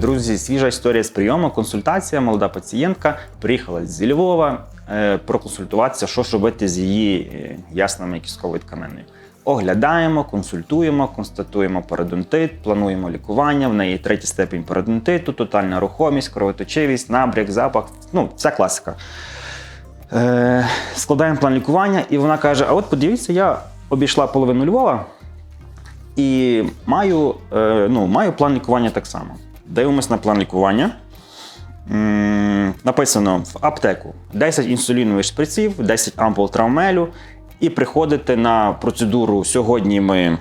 Друзі, свіжа історія з прийому, консультація, молода пацієнтка приїхала зі Львова е, проконсультуватися, що ж робити з її е, яснами кістковою тканиною. Оглядаємо, консультуємо, констатуємо пародонтит, плануємо лікування. В неї третій степінь пародонтиту, тотальна рухомість, кровоточивість, набряк, запах. Ну, вся класика. Е, складаємо план лікування, і вона каже: А от подивіться, я обійшла половину Львова і маю, е, ну, маю план лікування так само. Дивимось на план лікування. Написано в аптеку 10 інсулінових шприців, 10 ампул травмелю. І приходите на процедуру. Сьогодні ми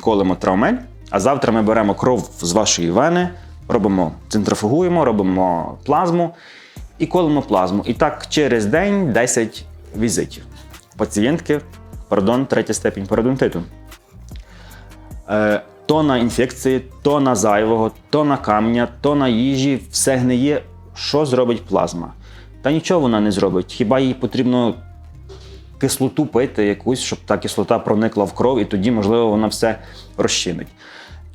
колемо травмель, а завтра ми беремо кров з вашої вени, робимо центрофугуємо, робимо плазму і колемо плазму. І так через день 10 візитів. Пацієнтки, пардон, третя степінь пародонтиту. Е, тона інфекції, тона зайвого, тона камня, тона їжі, все гниє. Що зробить плазма? Та нічого вона не зробить. Хіба їй потрібно кислоту пити якусь, щоб та кислота проникла в кров, і тоді, можливо, вона все розчинить.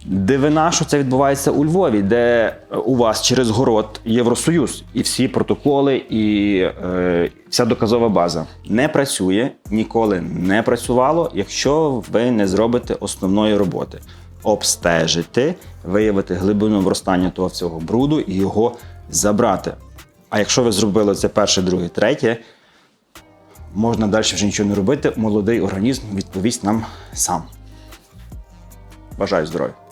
Дивина, що це відбувається у Львові, де у вас через город Євросоюз, і всі протоколи, і е, вся доказова база не працює, ніколи не працювало, якщо ви не зробите основної роботи. Обстежити, виявити глибину вростання того всього бруду і його забрати. А якщо ви зробили це перше, друге, третє, можна далі вже нічого не робити. Молодий організм відповість нам сам. Бажаю здоров'я.